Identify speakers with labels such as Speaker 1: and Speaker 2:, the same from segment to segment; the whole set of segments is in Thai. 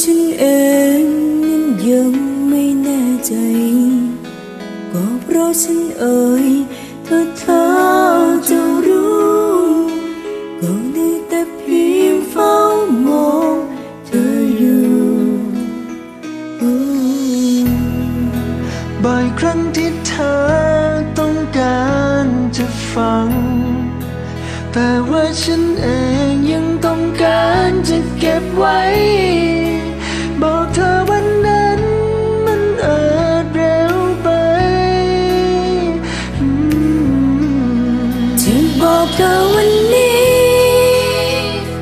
Speaker 1: ฉันเองนั้นยังไม่แน่ใจ ก็เพราะฉันเอ่ยถ้าเธอจะรู้ก็ได้แต่เพียงเฝ้ามองเธออยู่
Speaker 2: บ่อยครั้งที่เธอต้องการจะฟัง แต่ว่าฉันเอง บอกเธอวันนี้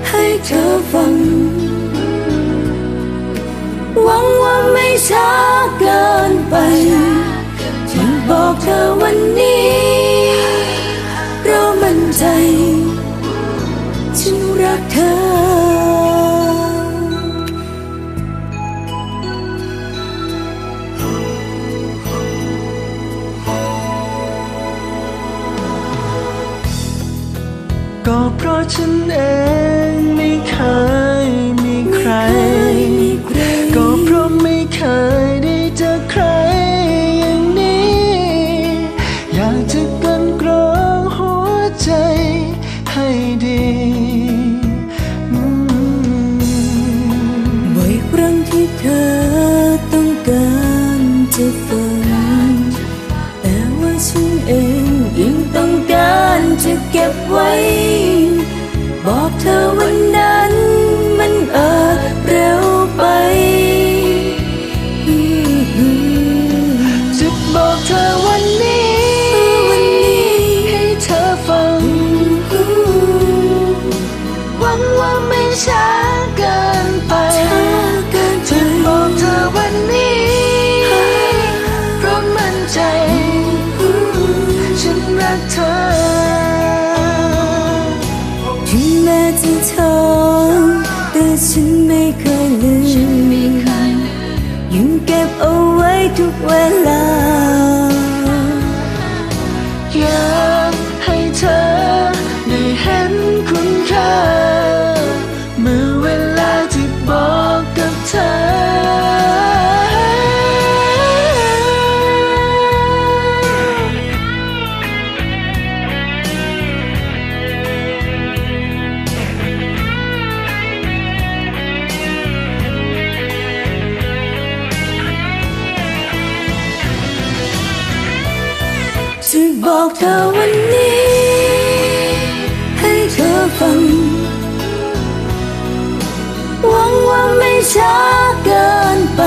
Speaker 1: ให้เธอฟัง หวังว่าไม่ช้าเกินไป ฉันบอกเธอวันนี้ ก็เพ
Speaker 2: ราะฉันเอง ช้าเกินไป
Speaker 1: ถ้าเกินไป
Speaker 2: จะบอกเธอวันนี้ เพราะมั่นใจ ฉันรักเธอ
Speaker 1: ถึงแม้จะท้อแต่ฉันไม่เคยลืมยังเก็บเอาไว้ทุกเวลา
Speaker 2: บอกเธอ
Speaker 1: วันนี้ ให้เธอฟัง หวังว่าไม่ช้าเกินไป